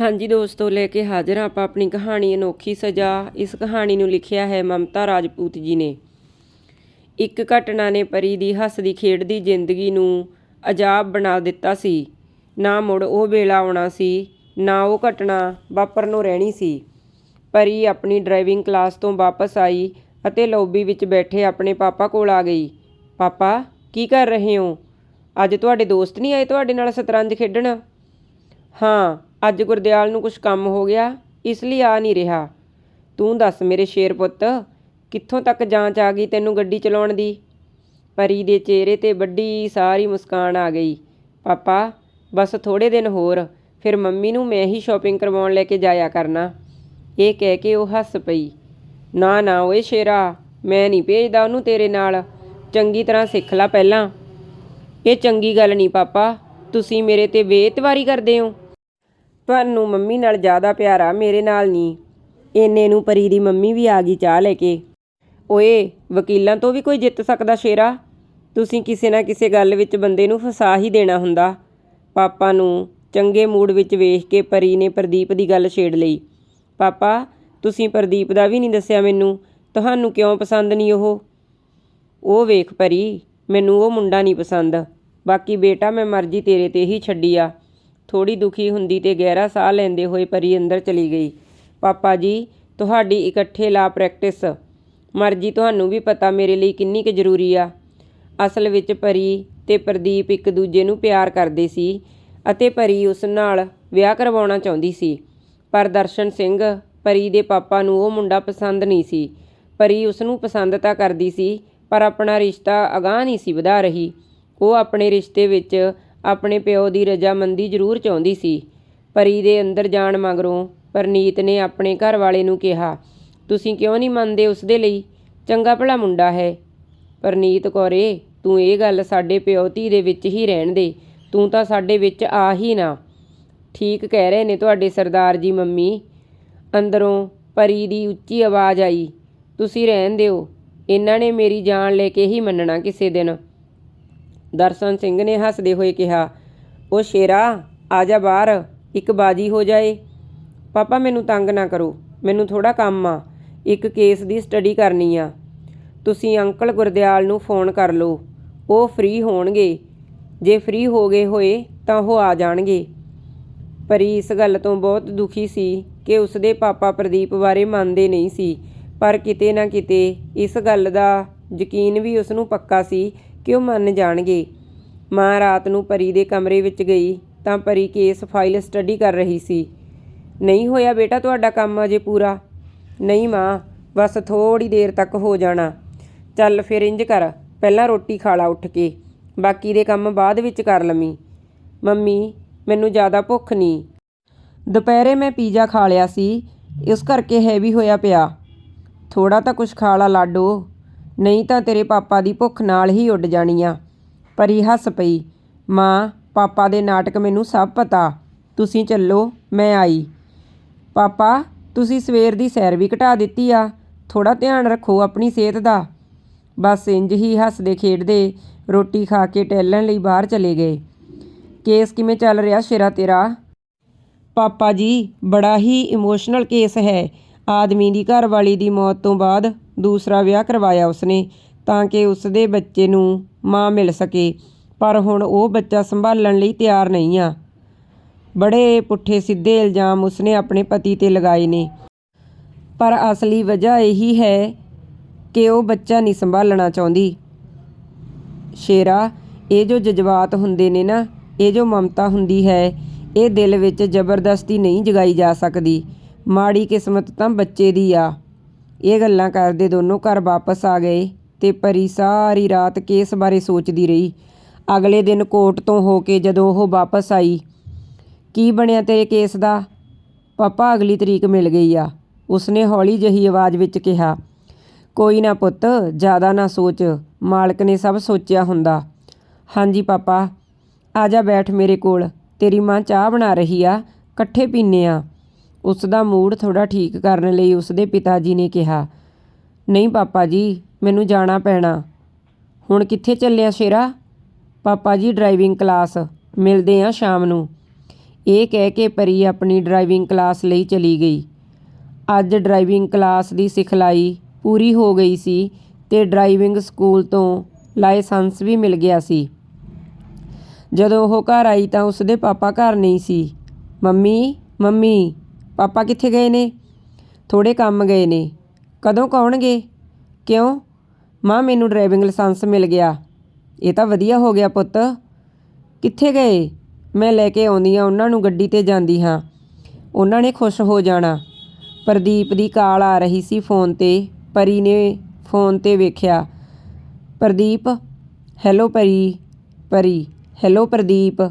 ਹਾਂਜੀ ਦੋਸਤੋ, ਲੈ ਕੇ ਹਾਜ਼ਰ ਆਪਾਂ ਆਪਣੀ ਕਹਾਣੀ ਅਨੋਖੀ ਸਜ਼ਾ। ਇਸ ਕਹਾਣੀ ਨੂੰ ਲਿਖਿਆ ਹੈ ਮਮਤਾ ਰਾਜਪੂਤ ਜੀ ਨੇ। ਇੱਕ ਘਟਨਾ ਨੇ ਪਰੀ ਦੀ ਹੱਸਦੀ ਖੇਡਦੀ ਜ਼ਿੰਦਗੀ ਨੂੰ ਅਜਾਬ ਬਣਾ ਦਿੱਤਾ ਸੀ। ਨਾ ਮੁੜ ਉਹ ਵੇਲਾ ਆਉਣਾ ਸੀ, ਨਾ ਉਹ ਘਟਨਾ ਵਾਪਰਨ ਨੂੰ ਰਹਿਣੀ ਸੀ। ਪਰੀ ਆਪਣੀ ਡਰਾਈਵਿੰਗ ਕਲਾਸ ਤੋਂ ਵਾਪਸ ਆਈ ਅਤੇ ਲੌਬੀ ਵਿੱਚ ਬੈਠੇ ਆਪਣੇ ਪਾਪਾ ਕੋਲ ਆ ਗਈ। ਪਾਪਾ, ਕੀ ਕਰ ਰਹੇ ਹੋ? ਅੱਜ ਤੁਹਾਡੇ ਦੋਸਤ ਨਹੀਂ ਆਏ ਤੁਹਾਡੇ ਨਾਲ ਸ਼ਤਰੰਜ ਖੇਡਣ? ਹਾਂ ਅੱਜ ਗੁਰਦਿਆਲ ਨੂੰ ਕੁਝ ਕੰਮ ਹੋ ਗਿਆ, ਇਸ ਲਈ ਆ ਨਹੀਂ ਰਿਹਾ। ਤੂੰ ਦੱਸ ਮੇਰੇ ਸ਼ੇਰ ਪੁੱਤ, ਕਿੱਥੋਂ ਤੱਕ ਜਾਂਚ ਆ ਗਈ ਤੈਨੂੰ ਗੱਡੀ ਚਲਾਉਣ ਦੀ? ਪਰੀ ਦੇ ਚਿਹਰੇ ਤੇ ਵੱਡੀ ਸਾਰੀ ਮੁਸਕਾਨ ਆ ਗਈ। ਪਾਪਾ, ਬਸ ਥੋੜੇ ਦਿਨ ਹੋਰ, ਫਿਰ ਮੰਮੀ ਨੂੰ ਮੈਂ ਹੀ ਸ਼ਾਪਿੰਗ ਕਰਵਾਉਣ ਲੈ ਕੇ ਜਾਇਆ ਕਰਨਾ। ਇਹ ਕਹਿ ਕੇ ਉਹ ਹੱਸ ਪਈ। ਨਾ ਨਾ ਓਏ ਸ਼ੇਰਾ, ਮੈਂ ਨਹੀਂ ਭੇਜਦਾ ਉਹਨੂੰ ਤੇਰੇ ਨਾਲ। ਚੰਗੀ ਤਰ੍ਹਾਂ ਸਿੱਖ ਲੈ ਪਹਿਲਾਂ। ਇਹ ਚੰਗੀ ਗੱਲ ਨਹੀਂ ਪਾਪਾ, ਤੁਸੀਂ ਮੇਰੇ ਤੇ ਬੇਇਤਵਾਰੀ ਕਰਦੇ ਹੋ। ਤੁਹਾਨੂੰ ਮੰਮੀ ਨਾਲ ਜ਼ਿਆਦਾ ਪਿਆਰ ਆ, ਮੇਰੇ ਨਾਲ ਨਹੀਂ। ਇੰਨੇ ਨੂੰ ਪਰੀ ਦੀ ਮੰਮੀ ਵੀ ਆ ਗਈ ਚਾਹ ਲੈ ਕੇ। ਓਏ, ਵਕੀਲਾਂ ਤੋਂ ਵੀ ਕੋਈ ਜਿੱਤ ਸਕਦਾ ਸ਼ੇਰਾ? ਤੁਸੀਂ ਕਿਸੇ ਨਾ ਕਿਸੇ ਗੱਲ ਵਿੱਚ ਬੰਦੇ ਨੂੰ ਫਸਾ ਹੀ ਦੇਣਾ ਹੁੰਦਾ। ਪਾਪਾ ਨੂੰ ਚੰਗੇ ਮੂਡ ਵਿੱਚ ਵੇਖ ਕੇ ਪਰੀ ਨੇ ਪ੍ਰਦੀਪ ਦੀ ਗੱਲ ਛੇੜ ਲਈ। ਪਾਪਾ, ਤੁਸੀਂ ਪ੍ਰਦੀਪ ਦਾ ਵੀ ਨਹੀਂ ਦੱਸਿਆ ਮੈਨੂੰ। ਤੁਹਾਨੂੰ ਕਿਉਂ ਪਸੰਦ ਨਹੀਂ ਉਹ? ਉਹ ਵੇਖ ਪਰੀ, ਮੈਨੂੰ ਉਹ ਮੁੰਡਾ ਨਹੀਂ ਪਸੰਦ। ਬਾਕੀ ਬੇਟਾ ਮੈਂ ਮਰਜ਼ੀ ਤੇਰੇ ਤੇ ਹੀ ਛੱਡੀ ਆ। ਥੋੜੀ ਦੁਖੀ ਹੁੰਦੀ ਤੇ ਗਹਿਰਾ ਸਾਹ ਲੈਂਦੇ ਹੋਏ ਪਰੀ ਅੰਦਰ ਚਲੀ ਗਈ। ਪਾਪਾ ਜੀ, ਤੁਹਾਡੀ ਇਕੱਠੇ ਲਾ ਪ੍ਰੈਕਟਿਸ। ਮਰਜ਼ੀ ਤੁਹਾਨੂੰ ਵੀ ਪਤਾ ਮੇਰੇ ਲਈ ਕਿੰਨੀ ਕੁ ਜ਼ਰੂਰੀ ਆ। ਅਸਲ ਵਿੱਚ ਪਰੀ ਤੇ ਪ੍ਰਦੀਪ ਇੱਕ ਦੂਜੇ ਨੂੰ ਪਿਆਰ ਕਰਦੇ ਸੀ ਅਤੇ ਪਰੀ ਉਸ ਨਾਲ ਵਿਆਹ ਕਰਵਾਉਣਾ ਚਾਹੁੰਦੀ ਸੀ। ਪਰ ਦਰਸ਼ਨ ਸਿੰਘ, ਪਰੀ ਦੇ ਪਾਪਾ ਨੂੰ ਉਹ ਮੁੰਡਾ ਪਸੰਦ ਨਹੀਂ ਸੀ। ਪਰੀ ਉਸ ਨੂੰ ਪਸੰਦ ਤਾਂ ਕਰਦੀ ਸੀ, ਪਰ ਆਪਣਾ ਰਿਸ਼ਤਾ ਅਗਾਂਹ ਨਹੀਂ ਸੀ ਵਧਾ ਰਹੀ। ਉਹ ਆਪਣੇ ਰਿਸ਼ਤੇ ਵਿੱਚ ਆਪਣੇ ਪਿਓ ਦੀ ਰਜਾਮੰਦੀ ਜ਼ਰੂਰ ਚਾਹੁੰਦੀ ਸੀ। ਪਰੀ ਦੇ ਅੰਦਰ ਜਾਣ ਮਗਰੋਂ ਪਰਨੀਤ ਨੇ ਆਪਣੇ ਘਰ ਵਾਲੇ ਨੂੰ ਕਿਹਾ, ਤੁਸੀਂ ਕਿਉਂ ਨਹੀਂ ਮੰਨਦੇ ਉਸ ਦੇ ਲਈ? ਚੰਗਾ ਭਲਾ ਮੁੰਡਾ ਹੈ। ਪਰਨੀਤ ਕੌਰੇ, ਤੂੰ ਇਹ ਗੱਲ ਸਾਡੇ ਪਿਓ ਧੀ ਦੇ ਵਿੱਚ ਹੀ ਰਹਿਣ ਦੇ, ਤੂੰ ਤਾਂ ਸਾਡੇ ਵਿੱਚ ਆ ਹੀ ਨਾ। ਠੀਕ ਕਹਿ ਰਹੇ ਨੇ ਤੁਹਾਡੇ ਸਰਦਾਰ ਜੀ ਮੰਮੀ। ਅੰਦਰੋਂ ਪਰੀ ਦੀ ਉੱਚੀ ਆਵਾਜ਼ ਆਈ, ਤੁਸੀਂ ਰਹਿਣ ਦਿਓ, ਇਹਨਾਂ ਨੇ ਮੇਰੀ ਜਾਨ ਲੈ ਕੇ ਹੀ ਮੰਨਣਾ ਕਿਸੇ ਦਿਨ। ਦਰਸ਼ਨ ਸਿੰਘ ਨੇ ਹੱਸਦੇ ਹੋਏ ਕਿਹਾ ਉਹ ਸ਼ੇਰਾ, ਆ ਜਾ ਬਾਹਰ, ਇੱਕ ਬਾਜੀ ਹੋ ਜਾਏ। ਪਾਪਾ, ਮੈਨੂੰ ਤੰਗ ਨਾ ਕਰੋ, ਮੈਨੂੰ ਥੋੜਾ ਕੰਮ ਆ, ਇੱਕ ਕੇਸ ਦੀ ਸਟੱਡੀ ਕਰਨੀ ਆ। ਤੁਸੀਂ ਅੰਕਲ ਗੁਰਦਿਆਲ ਨੂੰ ਫੋਨ ਕਰ ਲਓ, ਉਹ ਫ੍ਰੀ ਹੋਣਗੇ। ਜੇ ਫ੍ਰੀ ਹੋ ਗਏ ਹੋਏ, ਤਾਂ ਉਹ ਆ ਜਾਣਗੇ। ਪਰੀ ਇਸ ਗੱਲ ਤੋਂ ਬਹੁਤ ਦੁਖੀ ਸੀ ਕਿ ਉਸਦੇ ਪਾਪਾ ਪ੍ਰਦੀਪ ਬਾਰੇ ਮੰਨਦੇ ਨਹੀਂ ਸੀ, ਪਰ ਕਿਤੇ ਨਾ ਕਿਤੇ ਇਸ ਗੱਲ ਦਾ ਯਕੀਨ ਵੀ ਉਸ ਨੂੰ ਪੱਕਾ ਸੀ ਕਿ ਉਹ ਮੰਨ ਜਾਣਗੇ? ਮਾਂ ਰਾਤ ਨੂੰ ਪਰੀ ਦੇ ਕਮਰੇ ਵਿੱਚ ਗਈ ਤਾਂ ਪਰੀ ਕੇਸ ਫਾਈਲ ਸਟੱਡੀ ਕਰ ਰਹੀ ਸੀ। ਨਹੀਂ ਹੋਇਆ ਬੇਟਾ ਤੁਹਾਡਾ ਕੰਮ ਅਜੇ ਪੂਰਾ? ਨਹੀਂ ਮਾਂ, ਬਸ ਥੋੜੀ ਦੇਰ ਤੱਕ ਹੋ ਜਾਣਾ। ਚੱਲ ਫਿਰ ਇੰਜ ਕਰ, ਪਹਿਲਾਂ ਰੋਟੀ ਖਾ ਲਾ ਉੱਠ ਕੇ। ਬਾਕੀ ਦੇ ਕੰਮ ਬਾਅਦ ਵਿੱਚ ਕਰ ਲਵੀਂ। ਮੰਮੀ, ਮੈਨੂੰ ਜ਼ਿਆਦਾ ਭੁੱਖ ਨਹੀਂ ਦੁਪਹਿਰੇ ਮੈਂ ਪੀਜ਼ਾ ਖਾ ਲਿਆ ਸੀ, ਇਸ ਕਰਕੇ ਹੈਵੀ ਹੋਇਆ ਪਿਆ। ਥੋੜਾ ਤਾਂ ਕੁਝ ਖਾ ਲਾ ਲਾਡੋ। ਨਹੀਂ ਤਾਂ ਤੇਰੇ ਪਾਪਾ ਦੀ ਭੁੱਖ ਨਾਲ ਹੀ ਉੱਡ ਜਾਣੀ ਆ ਪਰੀ ਹੱਸ ਪਈ, ਮਾਂ, ਪਾਪਾ ਦੇ ਨਾਟਕ ਮੈਨੂੰ ਸਭ ਪਤਾ। ਤੁਸੀਂ ਚੱਲੋ, ਮੈਂ ਆਈ। ਪਾਪਾ, ਤੁਸੀਂ ਸਵੇਰ ਦੀ ਸੈਰ ਵੀ ਘਟਾ ਦਿੱਤੀ ਆ। ਥੋੜਾ ਧਿਆਨ ਰੱਖੋ ਆਪਣੀ ਸਿਹਤ ਦਾ। ਬਸ ਇੰਜ ਹੀ ਹੱਸਦੇ ਖੇਡਦੇ ਰੋਟੀ ਖਾ ਕੇ ਟਹਿਲਣ ਲਈ ਬਾਹਰ ਚਲੇ ਗਏ। ਕੇਸ ਕਿਵੇਂ ਚੱਲ ਰਿਹਾ ਸ਼ੇਰਾ ਤੇਰਾ? ਪਾਪਾ ਜੀ, ਬੜਾ ਹੀ ਇਮੋਸ਼ਨਲ ਕੇਸ ਹੈ। ਆਦਮੀ ਦੀ ਘਰਵਾਲੀ ਦੀ ਮੌਤ ਤੋਂ ਬਾਅਦ ਦੂਸਰਾ ਵਿਆਹ ਕਰਵਾਇਆ ਉਸਨੇ ਤਾਂ ਕਿ ਉਸਦੇ ਬੱਚੇ ਨੂੰ ਮਾਂ ਮਿਲ ਸਕੇ। ਪਰ ਹੁਣ ਉਹ ਬੱਚਾ ਸੰਭਾਲਣ ਲਈ ਤਿਆਰ ਨਹੀਂ ਆ। ਬੜੇ ਪੁੱਠੇ ਸਿੱਧੇ ਇਲਜ਼ਾਮ ਉਸਨੇ ਆਪਣੇ ਪਤੀ ਤੇ ਲਗਾਏ ਨੇ। ਪਰ ਅਸਲੀ ਵਜ੍ਹਾ ਇਹੀ ਹੈ ਕਿ ਉਹ ਬੱਚਾ ਨਹੀਂ ਸੰਭਾਲਣਾ ਚਾਹੁੰਦੀ। ਸ਼ੇਰਾ, ਇਹ ਜੋ ਜਜ਼ਬਾਤ ਹੁੰਦੇ ਨੇ ਨਾ, ਇਹ ਜੋ ਮਮਤਾ ਹੁੰਦੀ ਹੈ, ਇਹ ਦਿਲ ਵਿੱਚ ਜ਼ਬਰਦਸਤੀ ਨਹੀਂ ਜਗਾਈ ਜਾ ਸਕਦੀ। ਮਾੜੀ ਕਿਸਮਤ ਤਾਂ ਬੱਚੇ ਦੀ ਆ। ਇਹ ਗੱਲਾਂ ਕਰਦੇ ਦੋਨੋਂ ਘਰ ਵਾਪਸ ਆ ਗਏ ਤੇ ਪਰੀ ਸਾਰੀ ਰਾਤ ਕੇਸ ਬਾਰੇ ਸੋਚਦੀ ਰਹੀ। ਅਗਲੇ ਦਿਨ ਕੋਰਟ ਤੋਂ ਹੋ ਕੇ ਜਦੋਂ ਉਹ ਵਾਪਸ ਆਈ, ਕੀ ਬਣਿਆ ਤੇਰੇ ਕੇਸ ਦਾ? ਪਾਪਾ, ਅਗਲੀ ਤਰੀਕ ਮਿਲ ਗਈ ਆ। ਉਸਨੇ ਹੌਲੀ ਜਹੀ ਆਵਾਜ਼ ਵਿੱਚ ਕਿਹਾ, ਕੋਈ ਨਾ ਪੁੱਤ, ਜ਼ਿਆਦਾ ਨਾ ਸੋਚ। ਮਾਲਕ ਨੇ ਸਭ ਸੋਚਿਆ ਹੁੰਦਾ। ਹਾਂਜੀ ਪਾਪਾ, ਆ ਜਾ ਬੈਠ ਮੇਰੇ ਕੋਲ। ਤੇਰੀ ਮਾਂ ਚਾਹ ਬਣਾ ਰਹੀ ਆ, ਇਕੱਠੇ ਪੀਨੇ ਆ। ਉਸ ਦਾ ਮੂਡ ਥੋੜਾ ਠੀਕ ਕਰਨ ਲਈ ਉਸਦੇ ਪਿਤਾ ਜੀ ਨੇ ਕਿਹਾ, ਨਹੀਂ ਪਾਪਾ ਜੀ, ਮੈਨੂੰ ਜਾਣਾ ਪੈਣਾ। ਹੁਣ ਕਿੱਥੇ ਚੱਲਿਆ ਸ਼ੇਰਾ? ਪਾਪਾ ਜੀ, ਡਰਾਈਵਿੰਗ ਕਲਾਸ। ਮਿਲਦੇ ਆ ਸ਼ਾਮ ਨੂੰ। ਇਹ ਕਹਿ ਕੇ ਪਰੀ ਆਪਣੀ ਡਰਾਈਵਿੰਗ ਕਲਾਸ ਲਈ ਚਲੀ ਗਈ। ਅੱਜ ਡਰਾਈਵਿੰਗ ਕਲਾਸ ਦੀ ਸਿਖਲਾਈ ਪੂਰੀ ਹੋ ਗਈ ਸੀ ਤੇ ਡਰਾਈਵਿੰਗ ਸਕੂਲ ਤੋਂ ਲਾਇਸੈਂਸ ਵੀ ਮਿਲ ਗਿਆ ਸੀ। ਜਦੋਂ ਉਹ ਘਰ ਆਈ ਤਾਂ ਉਸਦੇ ਪਾਪਾ ਘਰ ਨਹੀਂ ਸੀ। ਮੰਮੀ ਮੰਮੀ ਪਾਪਾ ਕਿੱਥੇ ਗਏ ਨੇ? ਥੋੜੇ ਕੰਮ ਗਏ ਨੇ। ਕਦੋਂ ਕੌਣਗੇ? ਕਿਉਂ? ਮਾਂ, ਮੈਨੂੰ ਡਰਾਈਵਿੰਗ ਲਾਇਸੈਂਸ ਮਿਲ ਗਿਆ। ਇਹ ਤਾਂ ਵਧੀਆ ਹੋ ਗਿਆ ਪੁੱਤ। ਕਿੱਥੇ ਗਏ? ਮੈਂ ਲੈ ਕੇ ਆਉਂਦੀ ਹਾਂ, ਉਹਨਾਂ ਨੂੰ ਗੱਡੀ ਤੇ ਜਾਂਦੀ ਹਾਂ। ਉਹਨਾਂ ਨੇ ਖੁਸ਼ ਹੋ ਜਾਣਾ। ਪ੍ਰਦੀਪ ਦੀ ਕਾਲ ਆ ਰਹੀ ਸੀ ਫੋਨ ਤੇ। ਪਰੀ ਨੇ ਫੋਨ ਤੇ ਵੇਖਿਆ। ਪ੍ਰਦੀਪ, ਹੈਲੋ ਪਰੀ ਪਰੀ, ਹੈਲੋ ਪ੍ਰਦੀਪ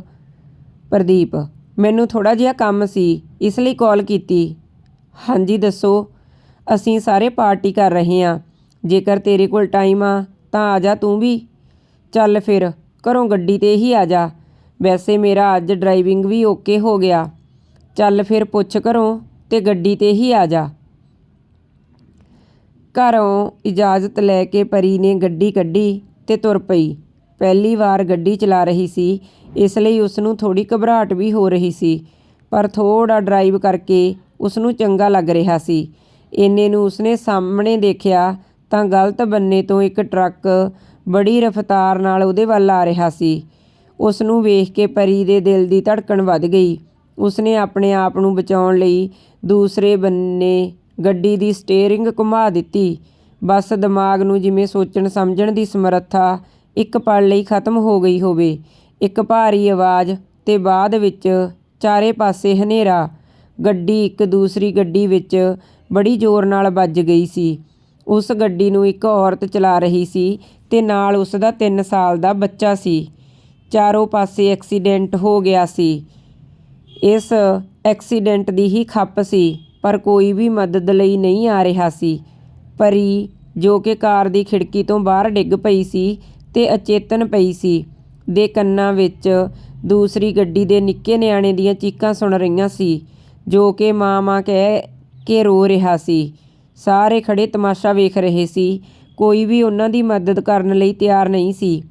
ਪ੍ਰਦੀਪ ਮੈਨੂੰ ਥੋੜਾ ਜਿਹਾ ਕੰਮ ਸੀ, ਇਸ ਲਈ ਕਾਲ ਕੀਤੀ। ਹਾਂਜੀ, ਦੱਸੋ, ਅਸੀਂ ਸਾਰੇ ਪਾਰਟੀ ਕਰ ਰਹੇ ਹਾਂ। ਜੇਕਰ ਤੇਰੇ ਕੋਲ ਟਾਈਮ ਆ, ਤਾਂ ਆ ਜਾ ਤੂੰ ਵੀ। ਚੱਲ ਫਿਰ, ਘਰੋਂ ਗੱਡੀ ਤੇ ਹੀ ਆ ਜਾ। ਵੈਸੇ ਮੇਰਾ ਅੱਜ ਡਰਾਈਵਿੰਗ ਵੀ ਓਕੇ ਹੋ ਗਿਆ। ਚੱਲ ਫਿਰ ਪੁੱਛ ਘਰੋਂ ਤੇ ਗੱਡੀ ਤੇ ਹੀ ਆ ਜਾ। ਘਰੋਂ ਇਜਾਜ਼ਤ ਲੈ ਕੇ ਪਰੀ ਨੇ ਗੱਡੀ ਕੱਢੀ ਤੇ ਤੁਰ ਪਈ। ਪਹਿਲੀ ਵਾਰ ਗੱਡੀ ਚਲਾ ਰਹੀ ਸੀ। ਇਸ ਲਈ ਉਸ ਨੂੰ ਥੋੜੀ ਘਬਰਾਹਟ ਵੀ ਹੋ ਰਹੀ ਸੀ, ਪਰ ਥੋੜਾ ਡਰਾਈਵ ਕਰਕੇ ਉਸ ਨੂੰ ਚੰਗਾ ਲੱਗ ਰਿਹਾ ਸੀ। ਇੰਨੇ ਨੂੰ ਉਸਨੇ ਸਾਹਮਣੇ ਦੇਖਿਆ ਤਾਂ ਗਲਤ ਬੰਨੇ ਤੋਂ ਇੱਕ ਟਰੱਕ ਬੜੀ ਰਫ਼ਤਾਰ ਨਾਲ ਉਹਦੇ ਵੱਲ ਆ ਰਿਹਾ ਸੀ। ਉਸ ਨੂੰ ਵੇਖ ਕੇ ਪਰੀ ਦੇ ਦਿਲ ਦੀ ਧੜਕਣ ਵੱਧ ਗਈ। ਉਸਨੇ ਆਪਣੇ ਆਪ ਨੂੰ ਬਚਾਉਣ ਲਈ ਦੂਸਰੇ ਬੰਨੇ ਗੱਡੀ ਦੀ ਸਟੀਅਰਿੰਗ ਘੁਮਾ ਦਿੱਤੀ। ਬਸ ਦਿਮਾਗ ਨੂੰ ਜਿਵੇਂ ਸੋਚਣ ਸਮਝਣ ਦੀ ਸਮਰੱਥਾ ਇੱਕ ਪਲ ਲਈ ਖਤਮ ਹੋ ਗਈ ਹੋਵੇ। ਇੱਕ ਭਾਰੀ ਆਵਾਜ਼ ਤੇ ਬਾਅਦ ਵਿੱਚ ਚਾਰੇ ਪਾਸੇ ਹਨੇਰਾ। ਗੱਡੀ ਇੱਕ ਦੂਸਰੀ ਗੱਡੀ ਵਿੱਚ ਬੜੀ ਜ਼ੋਰ ਨਾਲ ਵੱਜ ਗਈ ਸੀ। ਉਸ ਗੱਡੀ ਨੂੰ ਇੱਕ ਔਰਤ ਚਲਾ ਰਹੀ ਸੀ ਤੇ ਨਾਲ ਉਸ ਦਾ 3 ਸਾਲ ਦਾ ਬੱਚਾ ਸੀ। ਚਾਰੋਂ ਪਾਸੇ ਐਕਸੀਡੈਂਟ ਹੋ ਗਿਆ ਸੀ। ਇਸ ਐਕਸੀਡੈਂਟ ਦੀ ਹੀ ਖੱਪ ਸੀ, ਪਰ ਕੋਈ ਵੀ ਮਦਦ ਲਈ ਨਹੀਂ ਆ ਰਿਹਾ ਸੀ। ਪਰੀ ਜੋ ਕਿ ਕਾਰ ਦੀ ਖਿੜਕੀ ਤੋਂ ਬਾਹਰ ਡਿੱਗ ਪਈ ਸੀ ਤੇ ਅਚੇਤਨ ਪਈ ਸੀ। ਦੇ ਕੰਨਾਂ ਵਿੱਚ ਦੂਸਰੀ ਗੱਡੀ ਦੇ ਨਿੱਕੇ ਨਿਆਣੇ ਦੀਆਂ ਚੀਕਾਂ ਸੁਣ ਰਹੀਆਂ ਸੀ, ਜੋ ਕਿ ਮਾਂ ਮਾਂ ਕਹਿ ਕੇ ਰੋ ਰਿਹਾ ਸੀ। ਸਾਰੇ ਖੜੇ ਤਮਾਸ਼ਾ ਵੇਖ ਰਹੇ ਸੀ। ਕੋਈ ਵੀ ਉਹਨਾਂ ਦੀ ਮਦਦ ਕਰਨ ਲਈ ਤਿਆਰ ਨਹੀਂ ਸੀ।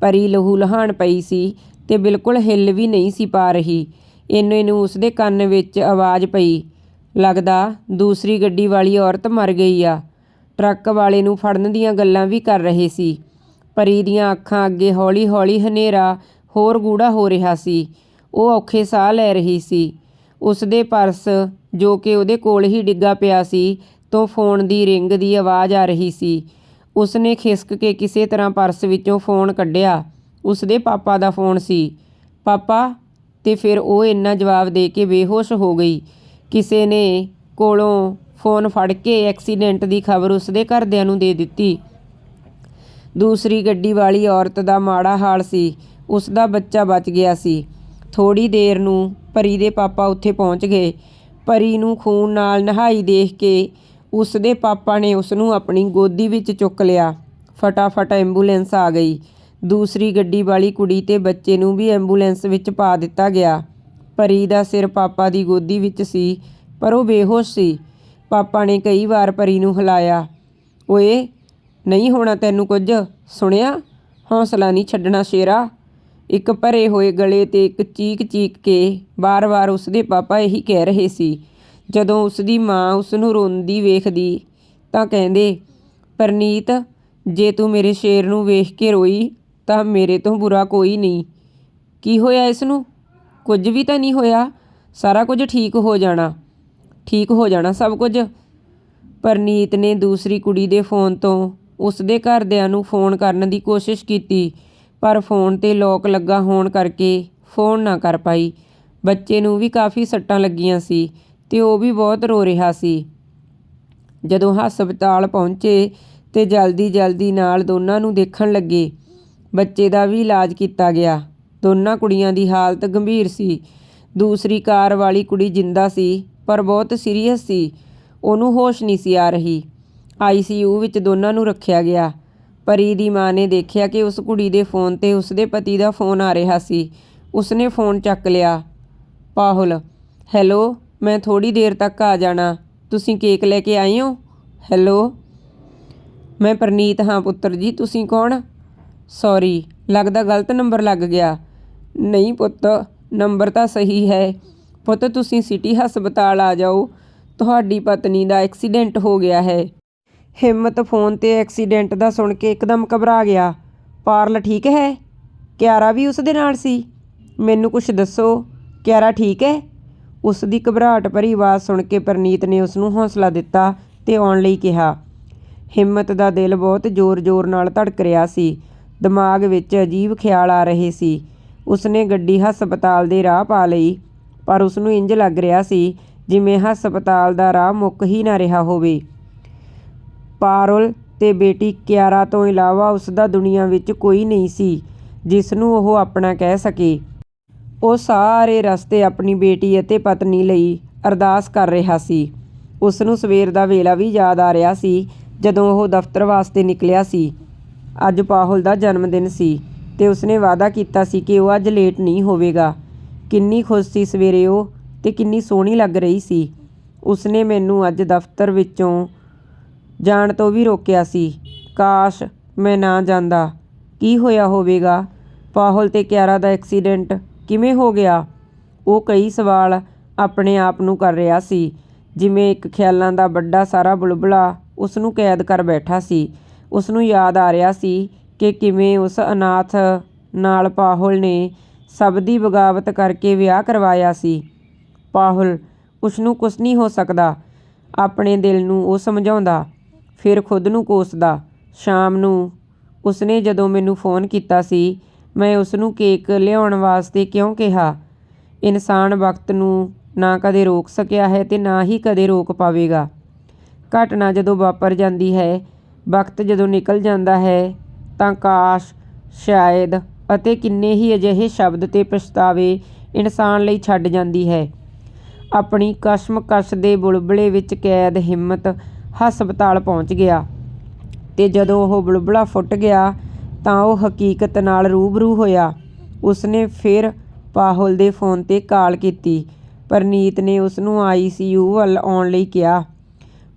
ਪਰੀ ਲਹੂ ਲਹਾਣ ਪਈ ਸੀ ਤੇ ਬਿਲਕੁਲ ਹਿੱਲ ਵੀ ਨਹੀਂ ਸੀ ਪਾ ਰਹੀ। ਇੰਨੇ ਨੂੰ ਉਸਦੇ ਕੰਨ ਵਿੱਚ ਆਵਾਜ਼ ਪਈ, ਲੱਗਦਾ ਦੂਸਰੀ ਗੱਡੀ ਵਾਲੀ ਔਰਤ ਮਰ ਗਈ ਆ। ਟਰੱਕ ਵਾਲੇ ਨੂੰ ਫੜਨ ਦੀਆਂ ਗੱਲਾਂ ਵੀ ਕਰ ਰਹੇ ਸੀ। ਪਰੀ ਦੀਆਂ ਅੱਖਾਂ ਅੱਗੇ ਹੌਲੀ-ਹੌਲੀ ਹਨੇਰਾ ਹੋਰ ਗੂੜਾ ਹੋ ਰਿਹਾ ਸੀ। ਉਹ ਔਖੇ ਸਾਹ ਲੈ ਰਹੀ ਸੀ। ਉਸਦੇ ਪਰਸ, ਜੋ ਕਿ ਉਹਦੇ ਕੋਲ ਹੀ ਡਿੱਗਾ ਪਿਆ ਸੀ, ਤੋਂ ਫੋਨ ਦੀ ਰਿੰਗ ਦੀ ਆਵਾਜ਼ ਆ ਰਹੀ ਸੀ। ਉਸਨੇ ਖਿਸਕ ਕੇ ਕਿਸੇ ਤਰ੍ਹਾਂ ਪਰਸ ਵਿੱਚੋਂ ਫੋਨ ਕੱਢਿਆ। ਉਸਦੇ ਪਾਪਾ ਦਾ ਫੋਨ ਸੀ। ਪਾਪਾ, ਤੇ ਫਿਰ ਉਹ ਇੰਨਾ ਜਵਾਬ ਦੇ ਕੇ ਬੇਹੋਸ਼ ਹੋ ਗਈ। ਕਿਸੇ ਨੇ ਕੋਲੋਂ ਫੋਨ ਫੜ ਕੇ ਐਕਸੀਡੈਂਟ ਦੀ ਖਬਰ ਉਸਦੇ ਘਰਦਿਆਂ ਨੂੰ ਦੇ ਦਿੱਤੀ। ਦੂਸਰੀ ਗੱਡੀ ਵਾਲੀ ਔਰਤ ਦਾ ਮਾੜਾ ਹਾਲ ਸੀ। ਉਸ ਦਾ ਬੱਚਾ ਬਚ ਗਿਆ ਸੀ। ਥੋੜੀ ਦੇਰ ਨੂੰ ਪਰੀ ਦੇ ਪਾਪਾ ਉੱਥੇ ਪਹੁੰਚ ਗਏ। ਪਰੀ ਨੂੰ ਖੂਨ ਨਾਲ ਨਹਾਈ ਦੇਖ ਕੇ ਉਸ ਦੇ ਪਾਪਾ ਨੇ ਉਸ ਨੂੰ ਆਪਣੀ ਗੋਦੀ ਵਿੱਚ ਚੁੱਕ ਲਿਆ। ਫਟਾਫਟ ਐਂਬੂਲੈਂਸ ਆ ਗਈ। ਦੂਸਰੀ ਗੱਡੀ ਵਾਲੀ ਕੁੜੀ ਤੇ ਬੱਚੇ ਨੂੰ ਵੀ ਐਂਬੂਲੈਂਸ ਵਿੱਚ ਪਾ ਦਿੱਤਾ ਗਿਆ। ਪਰੀ ਦਾ ਸਿਰ ਪਾਪਾ ਦੀ ਗੋਦੀ ਵਿੱਚ ਸੀ, ਪਰ ਉਹ ਬੇਹੋਸ਼ ਸੀ। ਪਾਪਾ ਨੇ ਕਈ ਵਾਰ ਪਰੀ ਨੂੰ ਹਿਲਾਇਆ, ਓਏ ਨਹੀਂ ਹੋਣਾ ਤੈਨੂੰ ਕੁਝ? ਸੁਣਿਆ? ਹੌਸਲਾ ਨਹੀਂ ਛੱਡਣਾ ਸ਼ੇਰਾ। ਇੱਕ ਭਰੇ ਹੋਏ ਗਲੇ ਤੇ ਇੱਕ ਚੀਕ ਚੀਕ ਕੇ ਬਾਰ-ਬਾਰ ਉਸਦੇ ਪਾਪਾ ਇਹੀ ਕਹਿ ਰਹੇ ਸੀ। ਜਦੋਂ ਉਸਦੀ ਮਾਂ ਉਸ ਨੂੰ ਰੋਂਦੀ ਵੇਖਦੀ ਤਾਂ ਕਹਿੰਦੇ, ਪਰਨੀਤ, ਜੇ ਤੂੰ ਮੇਰੇ ਸ਼ੇਰ ਨੂੰ ਵੇਖ ਕੇ ਰੋਈ ਤਾਂ ਮੇਰੇ ਤੋਂ ਬੁਰਾ ਕੋਈ ਨਹੀਂ। ਕੀ ਹੋਇਆ ਇਸ ਨੂੰ ਕੁਝ ਵੀ ਤਾਂ ਨਹੀਂ ਹੋਇਆ? ਸਾਰਾ ਕੁਝ ਠੀਕ ਹੋ ਜਾਣਾ। ਠੀਕ ਹੋ ਜਾਣਾ ਸਭ ਕੁਝ? ਪਰਨੀਤ ਨੇ ਦੂਸਰੀ ਕੁੜੀ ਦੇ ਫੋਨ ਤੋਂ ਉਸਦੇ ਘਰਦਿਆਂ ਨੂੰ ਫੋਨ ਕਰਨ ਦੀ ਕੋਸ਼ਿਸ਼ ਕੀਤੀ, ਪਰ ਫੋਨ ਤੇ ਲੋਕ ਲੱਗਾ ਹੋਣ ਕਰਕੇ ਫੋਨ ਨਾ ਕਰ ਪਾਈ। ਬੱਚੇ ਨੂੰ ਵੀ ਕਾਫੀ ਸੱਟਾਂ ਲੱਗੀਆਂ ਸੀ ਤੇ ਉਹ ਵੀ ਬਹੁਤ ਰੋ ਰਿਹਾ ਸੀ। ਜਦੋਂ ਹਸਪਤਾਲ ਪਹੁੰਚੇ ਤੇ ਜਲਦੀ ਜਲਦੀ ਨਾਲ ਦੋਨਾਂ ਨੂੰ ਦੇਖਣ ਲੱਗੇ, ਬੱਚੇ ਦਾ ਵੀ ਇਲਾਜ ਕੀਤਾ ਗਿਆ। ਦੋਨਾਂ ਕੁੜੀਆਂ ਦੀ ਹਾਲਤ ਗੰਭੀਰ ਸੀ। ਦੂਸਰੀ ਕਾਰ ਵਾਲੀ ਕੁੜੀ ਜਿੰਦਾ ਸੀ, ਪਰ ਬਹੁਤ ਸੀਰੀਅਸ ਸੀ। ਉਹਨੂੰ ਹੋਸ਼ ਨਹੀਂ ਸੀ ਆ ਰਹੀ। ਆਈਸੀਯੂ ਵਿੱਚ ਦੋਨਾਂ ਨੂੰ ਰੱਖਿਆ ਗਿਆ। ਪਰੀ ਦੀ ਮਾਂ ਨੇ ਦੇਖਿਆ ਕਿ ਉਸ ਕੁੜੀ ਦੇ ਫੋਨ ਤੇ ਉਸਦੇ ਪਤੀ ਦਾ ਫੋਨ ਆ ਰਿਹਾ ਸੀ। ਉਸਨੇ ਫੋਨ ਚੱਕ ਲਿਆ। ਪਾਹੁਲ, ਹੈਲੋ, ਮੈਂ ਥੋੜੀ ਦੇਰ ਤੱਕ ਆ ਜਾਣਾ। ਤੁਸੀਂ ਕੇਕ ਲੈ ਕੇ ਆਏ ਹੋ? ਹੈਲੋ? ਮੈਂ ਪ੍ਰਨੀਤ ਹਾਂ ਪੁੱਤਰ ਜੀ, ਤੁਸੀਂ ਕੌਣ? ਸੌਰੀ, ਲੱਗਦਾ ਗਲਤ ਨੰਬਰ ਲੱਗ ਗਿਆ। ਨਹੀਂ ਪੁੱਤ, ਨੰਬਰ ਤਾਂ ਸਹੀ ਹੈ। ਪੁੱਤ, ਤੁਸੀਂ ਸਿਟੀ ਹਸਪਤਾਲ ਆ ਜਾਓ। ਤੁਹਾਡੀ ਪਤਨੀ ਦਾ ਐਕਸੀਡੈਂਟ ਹੋ ਗਿਆ ਹੈ। ਹਿੰਮਤ ਫੋਨ ਤੇ ਐਕਸੀਡੈਂਟ ਦਾ ਸੁਣ ਕੇ ਇੱਕਦਮ ਘਬਰਾ ਗਿਆ। ਪਾਰਲ ਠੀਕ ਹੈ? ਕਿਆਰਾ ਵੀ ਉਸ ਦੇ ਨਾਲ ਸੀ? ਮੈਨੂੰ ਕੁਝ ਦੱਸੋ। ਕਿਆਰਾ ਠੀਕ ਹੈ? ਉਸ ਦੀ ਘਬਰਾਹਟ ਭਰੀ ਆਵਾਜ਼ ਸੁਣ ਕੇ ਪ੍ਰਨੀਤ ਨੇ ਉਸ ਨੂੰ ਹੌਸਲਾ ਦਿੱਤਾ ਤੇ ਆਉਣ ਲਈ ਕਿਹਾ। ਹਿੰਮਤ ਦਾ ਦਿਲ ਬਹੁਤ ਜ਼ੋਰ-ਜ਼ੋਰ ਨਾਲ ਧੜਕ ਰਿਹਾ ਸੀ। ਦਿਮਾਗ ਵਿੱਚ ਅਜੀਬ ਖਿਆਲ ਆ ਰਹੇ ਸੀ। ਉਸਨੇ ਗੱਡੀ ਹਸਪਤਾਲ ਦੇ ਰਾਹ ਪਾ ਲਈ, ਪਰ ਉਸ ਨੂੰ ਇੰਜ ਲੱਗ ਰਿਹਾ ਸੀ ਜਿਵੇਂ ਹਸਪਤਾਲ ਦਾ ਰਾਹ ਮੁੱਕ ਹੀ ਨਾ ਰਿਹਾ ਹੋਵੇ। ਪਾਰੁਲ ਤੇ ਬੇਟੀ ਕਿਆਰਾ ਤੋਂ ਇਲਾਵਾ ਉਸਦਾ ਦੁਨੀਆ ਵਿੱਚ ਕੋਈ ਨਹੀਂ ਸੀ ਜਿਸ ਨੂੰ ਉਹ ਆਪਣਾ ਕਹਿ ਸਕੇ। ਉਹ ਸਾਰੇ ਰਸਤੇ ਆਪਣੀ ਬੇਟੀ ਅਤੇ ਪਤਨੀ ਲਈ ਅਰਦਾਸ ਕਰ ਰਿਹਾ ਸੀ। ਉਸਨੂੰ ਸਵੇਰ ਦਾ ਵੇਲਾ ਵੀ ਯਾਦ ਆ ਰਿਹਾ ਸੀ, ਜਦੋਂ ਉਹ ਦਫ਼ਤਰ ਵਾਸਤੇ ਨਿਕਲਿਆ ਸੀ। ਅੱਜ ਪਾਹੁਲ ਦਾ ਜਨਮ ਦਿਨ ਸੀ ਤੇ ਉਸਨੇ ਵਾਅਦਾ ਕੀਤਾ ਸੀ ਕਿ ਉਹ ਅੱਜ ਲੇਟ ਨਹੀਂ ਹੋਵੇਗਾ। ਕਿੰਨੀ ਖੁਸ਼ ਸੀ ਸਵੇਰੇ ਉਹ ਤੇ ਕਿੰਨੀ ਸੋਹਣੀ ਲੱਗ ਰਹੀ ਸੀ। ਉਸਨੇ ਮੈਨੂੰ ਅੱਜ ਦਫ਼ਤਰ ਵਿੱਚੋਂ ਜਾਣ ਤੋਂ ਵੀ ਰੋਕਿਆ ਸੀ। ਕਾਸ਼ ਮੈਂ ਨਾ ਜਾਂਦਾ। ਕੀ ਹੋਇਆ ਹੋਵੇਗਾ? ਪਾਹੁਲ ਤੇ ਕਿਆਰਾ ਦਾ ਐਕਸੀਡੈਂਟ ਕਿਵੇਂ ਹੋ ਗਿਆ? ਉਹ ਕਈ ਸਵਾਲ ਆਪਣੇ ਆਪ ਨੂੰ ਕਰ ਰਿਹਾ ਸੀ। ਜਿਵੇਂ ਇੱਕ ਖਿਆਲਾਂ ਦਾ ਵੱਡਾ ਸਾਰਾ ਬੁਲਬੁਲਾ ਉਸ ਨੂੰ ਕੈਦ ਕਰ ਬੈਠਾ ਸੀ। ਉਸ ਨੂੰ ਯਾਦ ਆ ਰਿਹਾ ਸੀ ਕਿ ਕਿਵੇਂ ਉਸ ਅਨਾਥ ਨਾਲ ਪਾਹੁਲ ਨੇ ਸਭ ਦੀ ਬਗਾਵਤ ਕਰਕੇ ਵਿਆਹ ਕਰਵਾਇਆ ਸੀ। ਪਾਹੁਲ, ਉਸ ਨੂੰ ਕੁਝ ਨਹੀਂ ਹੋ ਸਕਦਾ। ਆਪਣੇ ਦਿਲ ਨੂੰ ਉਹ ਸਮਝਾਉਂਦਾ। ਫਿਰ ਖੁਦ ਨੂੰ ਕੋਸਦਾ, ਸ਼ਾਮ ਨੂੰ। ਉਸਨੇ ਜਦੋਂ ਮੈਨੂੰ ਫੋਨ ਕੀਤਾ ਸੀ, ਮੈਂ ਉਸ ਨੂੰ ਕੇਕ ਲਿਆਉਣ ਵਾਸਤੇ ਕਿਉਂ ਕਿਹਾ? ਇਨਸਾਨ ਵਕਤ ਨੂੰ ਨਾ ਕਦੇ ਰੋਕ ਸਕਿਆ ਹੈ ਤੇ ਨਾ ਹੀ ਕਦੇ ਰੋਕ ਪਾਵੇਗਾ। ਘਟਨਾ ਜਦੋਂ ਵਾਪਰ ਜਾਂਦੀ ਹੈ, ਵਕਤ ਜਦੋਂ ਨਿਕਲ ਜਾਂਦਾ ਹੈ, ਤਾਂ ਕਾਸ਼, ਸ਼ਾਇਦ ਅਤੇ ਕਿੰਨੇ ਹੀ ਅਜਿਹੇ ਸ਼ਬਦ ਤੇ ਪਛਤਾਵੇ ਇਨਸਾਨ ਲਈ ਛੱਡ ਜਾਂਦੀ ਹੈ। ਆਪਣੀ ਕਸ਼ਮਕਸ਼ ਦੇ ਬੁਲਬੁਲੇ ਵਿੱਚ ਕੈਦ, ਹਿੰਮਤ ਹਸਪਤਾਲ ਪਹੁੰਚ ਗਿਆ। ਤੇ ਜਦੋਂ ਉਹ ਬੁਲਬੁਲਾ ਫੁੱਟ ਗਿਆ, ਤਾਂ ਉਹ ਹਕੀਕਤ ਨਾਲ ਰੂਬਰੂ ਹੋਇਆ। ਉਸਨੇ ਫਿਰ ਪਾਹੁਲ ਦੇ ਫੋਨ ਤੇ ਕਾਲ ਕੀਤੀ। ਪਰਨੀਤ ਨੇ ਉਸ ਨੂੰ ਆਈਸੀਯੂ ਵੱਲ ਆਉਣ ਲਈ ਕਿਹਾ।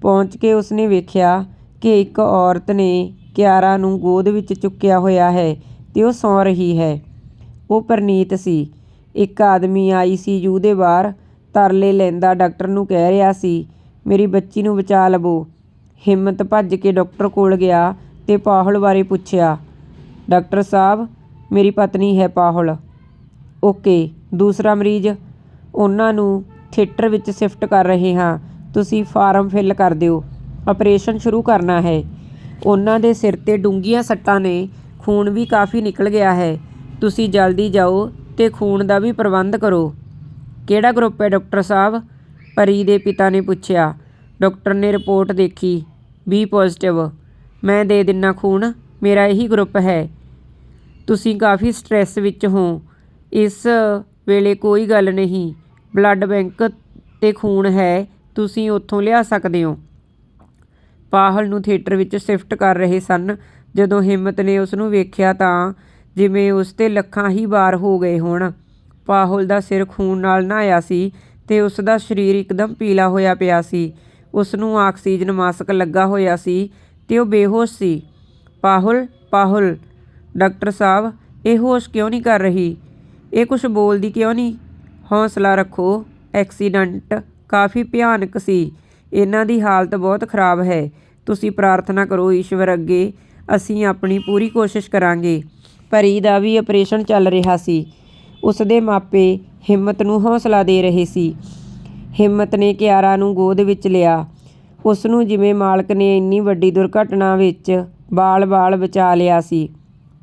ਪਹੁੰਚ ਕੇ ਉਸਨੇ ਵੇਖਿਆ ਕਿ ਇੱਕ ਔਰਤ ਨੇ ਕਿਆਰਾ ਨੂੰ ਗੋਦ ਵਿੱਚ ਚੁੱਕਿਆ ਹੋਇਆ ਹੈ ਤੇ ਉਹ ਸੌਂ ਰਹੀ ਹੈ। ਉਹ ਪਰਨੀਤ ਸੀ। ਇੱਕ ਆਦਮੀ ਆਈਸੀਯੂ ਦੇ ਬਾਹਰ, ਤਰਲੇ ਲੈਂਦਾ ਡਾਕਟਰ ਨੂੰ ਕਹਿ ਰਿਹਾ ਸੀ ਮੇਰੀ ਬੱਚੀ ਨੂੰ ਬਚਾ ਲਵੋ। ਹਿੰਮਤ ਭੱਜ ਕੇ ਡਾਕਟਰ ਕੋਲ ਗਿਆ ਤੇ ਪਾਹੁਲ ਬਾਰੇ ਪੁੱਛਿਆ, ਡਾਕਟਰ ਸਾਹਿਬ, ਮੇਰੀ ਪਤਨੀ ਹੈ ਪਾਹੁਲ। ਓਕੇ, ਦੂਸਰਾ ਮਰੀਜ਼। ਉਹਨਾਂ ਨੂੰ ਥੀਏਟਰ ਵਿੱਚ ਸ਼ਿਫਟ ਕਰ ਰਹੇ ਹਾਂ। ਤੁਸੀਂ ਫਾਰਮ ਫਿਲ ਕਰ ਦਿਓ। ਆਪਰੇਸ਼ਨ ਸ਼ੁਰੂ ਕਰਨਾ ਹੈ। ਉਹਨਾਂ ਦੇ ਸਿਰ ਤੇ ਡੂੰਘੀਆਂ ਸੱਟਾਂ ਨੇ। ਖੂਨ ਵੀ ਕਾਫੀ ਨਿਕਲ ਗਿਆ ਹੈ। ਤੁਸੀਂ ਜਲਦੀ ਜਾਓ ਤੇ ਖੂਨ ਦਾ ਵੀ ਪ੍ਰਬੰਧ ਕਰੋ। ਕਿਹੜਾ ਗਰੁੱਪ ਹੈ ਡਾਕਟਰ ਸਾਹਿਬ? ਪਰੀ ਦੇ ਪਿਤਾ ਨੇ ਪੁੱਛਿਆ, ਡਾਕਟਰ ਨੇ ਰਿਪੋਰਟ ਦੇਖੀ, ਬੀ ਪੋਜ਼ਿਟਿਵ। ਮੈਂ ਦੇ ਦਿੰਨਾ ਖੂਨ, ਮੇਰਾ ਇਹੀ ਗਰੁੱਪ ਹੈ। ਤੁਸੀਂ ਕਾਫੀ ਸਟ੍ਰੈਸ ਵਿੱਚ ਹੋ। ਇਸ ਵੇਲੇ ਕੋਈ ਗੱਲ ਨਹੀਂ। ਬਲੱਡ ਬੈਂਕ ਤੇ ਖੂਨ ਹੈ, ਤੁਸੀਂ ਉੱਥੋਂ ਲਿਆ ਸਕਦੇ ਹੋ ਪਾਹਲ ਨੂੰ ਥੀਏਟਰ ਵਿੱਚ ਸ਼ਿਫਟ ਕਰ ਰਹੇ ਸਨ। ਜਦੋਂ ਹਿੰਮਤ ਨੇ ਉਸਨੂੰ ਵੇਖਿਆ ਤਾਂ ਜਿਵੇਂ ਉਸ ਤੇ ਲੱਖਾਂ ਹੀ ਵਾਰ ਹੋ ਗਏ ਹੋਣ। ਪਾਹੁਲ ਦਾ ਸਿਰ ਖੂਨ ਨਾਲ ਨਹਾਇਆ ਸੀ। ਤੇ ਉਸ ਦਾ ਸਰੀਰ ਇੱਕਦਮ ਪੀਲਾ ਹੋਇਆ ਪਿਆ ਸੀ। ਉਸ ਨੂੰ ਆਕਸੀਜਨ ਮਾਸਕ ਲੱਗਾ ਹੋਇਆ ਸੀ ਤੇ ਉਹ ਬੇਹੋਸ਼ ਸੀ। ਪਾਹੁਲ ਪਾਹੁਲ, ਡਾਕਟਰ ਸਾਹਿਬ, ਇਹ ਹੋਸ਼ ਕਿਉਂ ਨਹੀਂ ਕਰ ਰਹੀ? ਇਹ ਕੁਝ ਬੋਲਦੀ ਕਿਉਂ ਨਹੀਂ? ਹੌਸਲਾ ਰੱਖੋ, ਐਕਸੀਡੈਂਟ ਕਾਫੀ ਭਿਆਨਕ ਸੀ। ਇਹਨਾਂ ਦੀ ਹਾਲਤ ਬਹੁਤ ਖਰਾਬ ਹੈ। ਤੁਸੀਂ ਪ੍ਰਾਰਥਨਾ ਕਰੋ ਈਸ਼ਵਰ ਅੱਗੇ, ਅਸੀਂ ਆਪਣੀ ਪੂਰੀ ਕੋਸ਼ਿਸ਼ ਕਰਾਂਗੇ। ਪਰੀ ਦਾ ਵੀ ਆਪਰੇਸ਼ਨ ਚੱਲ ਰਿਹਾ ਸੀ। ਉਸ ਦੇ ਮਾਪੇ ਹਿੰਮਤ ਨੂੰ ਹੌਸਲਾ ਦੇ ਰਹੇ ਸੀ। ਹਿੰਮਤ ਨੇ ਕਿਆਰਾ ਨੂੰ ਗੋਦ ਵਿੱਚ ਲਿਆ। ਉਸ ਨੂੰ ਜਿਵੇਂ ਮਾਲਕ ਨੇ ਇੰਨੀ ਵੱਡੀ ਦੁਰਘਟਨਾ ਵਿੱਚ ਬਾਲ-ਬਾਲ ਬਚਾ ਲਿਆ ਸੀ।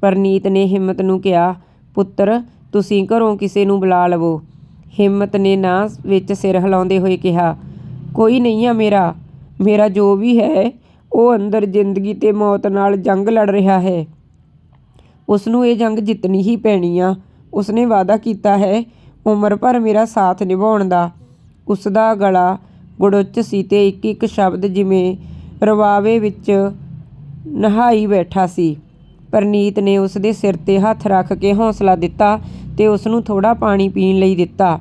ਪਰਨੀਤ ਨੇ ਹਿੰਮਤ ਨੂੰ ਕਿਹਾ, ਪੁੱਤਰ, ਤੁਸੀਂ ਘਰੋਂ ਕਿਸੇ ਨੂੰ ਬੁਲਾ ਲਵੋ। ਹਿੰਮਤ ਨੇ ਨਾ ਵਿੱਚ ਸਿਰ ਹਿਲਾਉਂਦੇ ਹੋਏ ਕਿਹਾ, ਕੋਈ ਨਹੀਂ ਆ ਮੇਰਾ। ਮੇਰਾ ਜੋ ਵੀ ਹੈ, ਉਹ ਅੰਦਰ ਜ਼ਿੰਦਗੀ ਤੇ ਮੌਤ ਨਾਲ ਜੰਗ ਲੜ ਰਿਹਾ ਹੈ। ਉਸ ਨੂੰ ਇਹ ਜੰਗ ਜਿੱਤਣੀ ਹੀ ਪੈਣੀ ਆ। ਉਸਨੇ ਵਾਅਦਾ ਕੀਤਾ ਹੈ ਉਮਰ ਭਰ ਮੇਰਾ ਸਾਥ ਨਿਭਾਉਣ ਦਾ। ਉਸਦਾ ਗਲਾ ਗੁੜੁੱਚ ਸੀ ਤੇ ਇੱਕ ਇੱਕ ਸ਼ਬਦ ਜਿਵੇਂ ਰਵਾਵੇ ਵਿੱਚ ਨਹਾਈ ਬੈਠਾ ਸੀ। ਪਰਨੀਤ ਨੇ ਉਸਦੇ ਸਿਰ ਤੇ ਹੱਥ ਰੱਖ ਕੇ ਹੌਸਲਾ ਦਿੱਤਾ ਤੇ ਉਸ ਨੂੰ ਥੋੜਾ ਪਾਣੀ ਪੀਣ ਲਈ ਦਿੱਤਾ।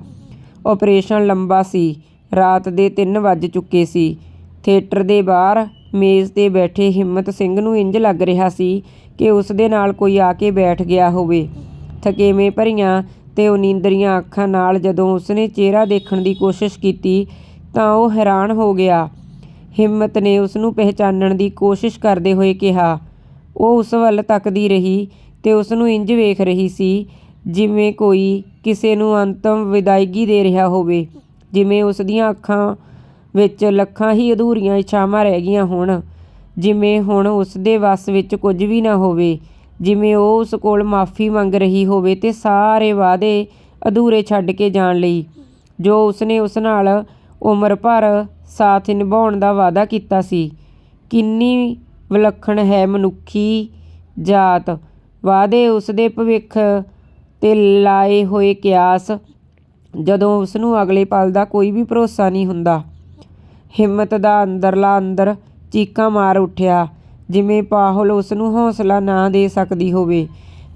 ਆਪਰੇਸ਼ਨ ਲੰਬਾ ਸੀ। ਰਾਤ ਦੇ 3 ਵੱਜ ਚੁੱਕੇ ਸੀ। ਥੀਏਟਰ ਦੇ ਬਾਹਰ ਮੇਜ਼ ਤੇ ਬੈਠੇ ਹਿੰਮਤ ਸਿੰਘ ਨੂੰ ਇੰਜ ਲੱਗ ਰਿਹਾ ਸੀ ਕਿ ਉਸ ਦੇ ਨਾਲ ਕੋਈ ਆ ਕੇ ਬੈਠ ਗਿਆ ਹੋਵੇ। ਥਕੇਵੇਂ ਭਰੀਆਂ ਅਤੇ ਉਹ ਨੀਂਦਰੀਆਂ ਅੱਖਾਂ ਨਾਲ ਜਦੋਂ ਉਸਨੇ ਚਿਹਰਾ ਦੇਖਣ ਦੀ ਕੋਸ਼ਿਸ਼ ਕੀਤੀ ਤਾਂ ਉਹ ਹੈਰਾਨ ਹੋ ਗਿਆ। ਹਿੰਮਤ ਨੇ ਉਸਨੂੰ ਪਹਿਚਾਨਣ ਦੀ ਕੋਸ਼ਿਸ਼ ਕਰਦੇ ਹੋਏ ਕਿਹਾ, ਉਹ ਉਸ ਵੱਲ ਤੱਕਦੀ ਰਹੀ ਤੇ ਉਸਨੂੰ ਇੰਜ ਵੇਖ ਰਹੀ ਸੀ ਜਿਵੇਂ ਕੋਈ ਕਿਸੇ ਨੂੰ ਅੰਤਮ ਵਿਦਾਇਗੀ ਦੇ ਰਿਹਾ ਹੋਵੇ, ਜਿਵੇਂ ਉਸ ਦੀਆਂ ਅੱਖਾਂ ਵਿੱਚ ਲੱਖਾਂ ਹੀ ਅਧੂਰੀਆਂ ਇੱਛਾਵਾਂ ਰਹਿ ਗਈਆਂ ਹੋਣ, ਜਿਵੇਂ ਹੁਣ ਉਸ ਦੇ ਵੱਸ ਵਿੱਚ ਕੁਝ ਵੀ ਨਾ ਹੋਵੇ। ਜਿਵੇਂ ਉਹ ਉਸ ਕੋਲ ਮਾਫੀ ਮੰਗ ਰਹੀ ਹੋਵੇ ਤੇ ਸਾਰੇ ਵਾਅਦੇ ਅਧੂਰੇ ਛੱਡ ਕੇ ਜਾਣ ਲਈ। ਜੋ ਉਸਨੇ ਉਸ ਨਾਲ ਉਮਰ ਭਰ ਸਾਥ ਨਿਭਾਉਣ ਦਾ ਵਾਅਦਾ ਕੀਤਾ ਸੀ। ਕਿੰਨੀ ਵਿਲੱਖਣ ਹੈ ਮਨੁੱਖੀ ਜਾਤ। ਵਾਅਦੇ ਉਸਦੇ ਭਵਿੱਖ ਤੇ ਲਾਏ ਹੋਏ ਕਿਆਸ। ਜਦੋਂ ਉਸ ਨੂੰ ਅਗਲੇ ਪਲ ਦਾ ਕੋਈ ਵੀ ਭਰੋਸਾ ਨਹੀਂ ਹੁੰਦਾ, ਹਿੰਮਤ ਦਾ ਅੰਦਰਲਾ ਅੰਦਰ ਚੀਕਾਂ ਮਾਰ ਉੱਠਿਆ। ਜਿਵੇਂ ਪਾਹੁਲ ਉਸ ਨੂੰ ਹੌਸਲਾ ਨਾ ਦੇ ਸਕਦੀ ਹੋਵੇ,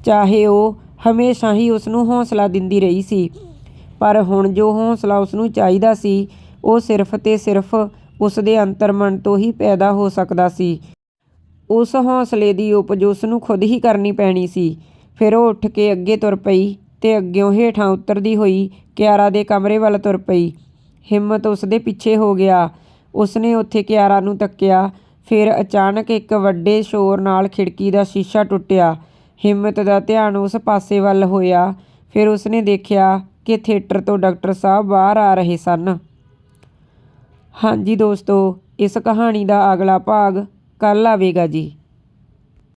ਚਾਹੇ ਉਹ ਹਮੇਸ਼ਾ ਹੀ ਉਸ ਨੂੰ ਹੌਸਲਾ ਦਿੰਦੀ ਰਹੀ ਸੀ। ਪਰ ਹੁਣ ਜੋ ਹੌਸਲਾ ਉਸ ਨੂੰ ਚਾਹੀਦਾ ਸੀ, ਉਹ ਸਿਰਫ ਤੇ ਸਿਰਫ ਉਸ ਦੇ ਅੰਤਰਮਨ ਤੋਂ ਹੀ ਪੈਦਾ ਹੋ ਸਕਦਾ ਸੀ। ਉਸ ਹੌਸਲੇ ਦੀ ਉਪਜ ਉਸ ਨੂੰ ਖੁਦ ਹੀ ਕਰਨੀ ਪੈਣੀ ਸੀ। ਫਿਰ ਉਹ ਉੱਠ ਕੇ ਅੱਗੇ ਤੁਰ ਪਈ ਤੇ ਅੱਗਿਓਂ ਹੇਠਾਂ ਉਤਰਦੀ ਹੋਈ ਕਿਆਰਾ ਦੇ ਕਮਰੇ ਵੱਲ ਤੁਰ ਪਈ। ਹਿੰਮਤ ਉਸ ਦੇ ਪਿੱਛੇ ਹੋ ਗਿਆ। ਉਸਨੇ ਉੱਥੇ ਕਿਆਰਾ ਨੂੰ ਤੱਕਿਆ ਫਿਰ ਅਚਾਨਕ ਇੱਕ ਵੱਡੇ ਸ਼ੋਰ ਨਾਲ ਖਿੜਕੀ ਦਾ ਸ਼ੀਸ਼ਾ ਟੁੱਟਿਆ। ਹਿੰਮਤ ਦਾ ਧਿਆਨ ਉਸ ਪਾਸੇ ਵੱਲ ਹੋਇਆ। ਫਿਰ ਉਸਨੇ ਦੇਖਿਆ ਕਿ ਥੀਏਟਰ ਤੋਂ ਡਾਕਟਰ ਸਾਹਿਬ ਬਾਹਰ ਆ ਰਹੇ ਸਨ। ਹਾਂਜੀ ਦੋਸਤੋ, ਇਸ ਕਹਾਣੀ ਦਾ ਅਗਲਾ ਭਾਗ ਕੱਲ ਆਵੇਗਾ ਜੀ।